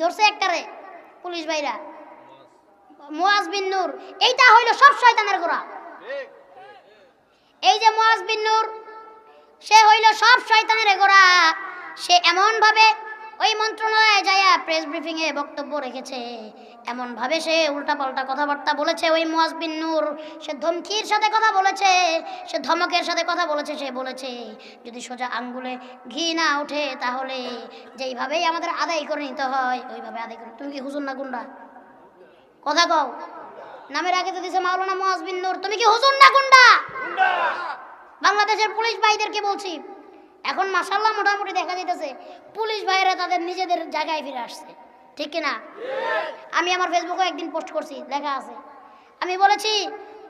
ধরছে একটারে, পুলিশ ভাইরা। মোয়াজ বিন নূর, এইটা হইল সব শয়তানের গোড়া। এই যে মোয়াজ বিন নূর, সে হইল সব শয়তানের গোড়া। সে এমন ভাবে ওই মন্ত্রণালয়ে যায়া প্রেস ব্রিফিং এ বক্তব্য রেখেছে। এমন ভাবে সে উল্টাপাল্টা কথাবার্তা বলেছে। ওই মুয়াজ বিন নূর সে ধমকির সাথে কথা বলেছে সে ধমকের সাথে কথা বলেছে সে বলেছে যদি সোজা আঙ্গুলে ঘি না ওঠে তাহলে যেইভাবেই আমাদের আদায় করে নিতে হয় ওইভাবে আদায় করে তুমি কি হুজুর না গুন্ডা? কথা কও। নামের আগে তো দিছে মাওলানা মুয়াজ বিন নূর। তুমি কি হুজুর না গুন্ডা। বাংলাদেশের পুলিশ ভাইদেরকে বলছি এখন মাসাল্লাহ মোটামুটি দেখা যাইতেছে, পুলিশ ভাইরা তাদের নিজেদের জায়গায় ফিরে আসছে। ঠিক কি না আমি আমার ফেসবুকে একদিন পোস্ট করছি, লেখা আছে। আমি বলেছি,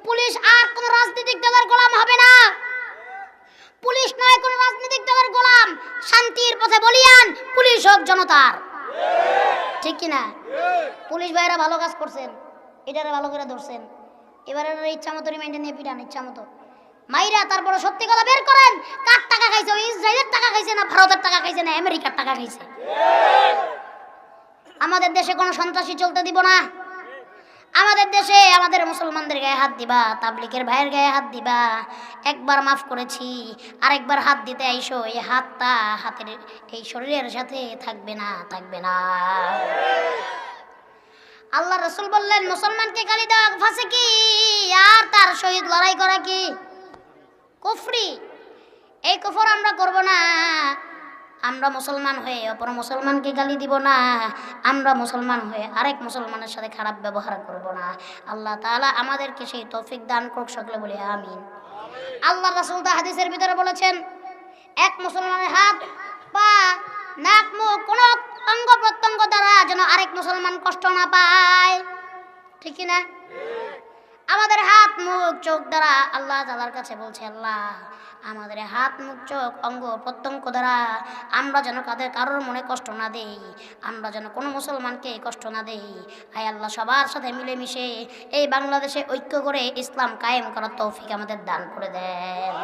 পুলিশ আর কোনো রাজনৈতিক দলের গোলাম হবে না। পুলিশ নয়, কোনো রাজনৈতিক দলের গোলাম। শান্তির পথে বলিয়ান পুলিশ হোক জনতার। ঠিক কি না পুলিশ ভাইরা ভালো কাজ করছেন, এটারে ভালো করে ধরছেন। এবারে ইচ্ছা মতো রিমাইন্ডার নিয়ে পিটান ইচ্ছা মতো মাইরা তারপরে সত্যি কথা বের করেন। কার টাকা খাইছে? ওই ইসরায়েলের টাকা খাইছে না ভারতের টাকা খাইছে না আমেরিকার টাকা খাইছে? আমাদের দেশে কোনো সন্ত্রাসী চলতে দিব না। আমাদের দেশে আমাদের মুসলমানদের গায়ে হাত দিবা তাবলিকের ভাইয়ের গায়ে হাত দিবা। একবার মাফ করেছি, আরেকবার হাত দিতে আইসো, এই হাতটা হাতের, এই শরীরের সাথে থাকবে না থাকবে না। আল্লাহ রসুল বললেন, মুসলমানকে গালি দেওয়া ফাঁসে কি? আর তার সহিত লড়াই করা কি? কুফরি। এই কুফর আমরা করব না। আমরা মুসলমান হয়ে অপর মুসলমানকে গালি দিব না। আমরা মুসলমান হয়ে আরেক মুসলমানের সাথে খারাপ ব্যবহার করব না। আল্লাহ তাআলা আমাদেরকে সেই তৌফিক দান করুক সকলে বলে আমিন। আল্লাহ রাসূল হাদিসের ভিতরে বলেছেন, এক মুসলমানের হাত, পা, নাক, মুখ কোন অঙ্গ প্রত্যঙ্গ দ্বারা যেন আরেক মুসলমান কষ্ট না পায়। ঠিক না? আমাদের হাত, মুখ, চোখ দ্বারা আল্লাহ তালার কাছে বলছে, আল্লাহ, আমাদের হাত, মুখ, চোখ, অঙ্গ প্রত্যঙ্গ দ্বারা আমরা যেন কাদের কারোর মনে কষ্ট না দেই, আমরা যেন কোনো মুসলমানকে কষ্ট না দেই। আয় আল্লাহ, সবার সাথে মিলেমিশে এই বাংলাদেশে ঐক্য করে ইসলাম কায়েম করার তৌফিক আমাদের দান করে দেন।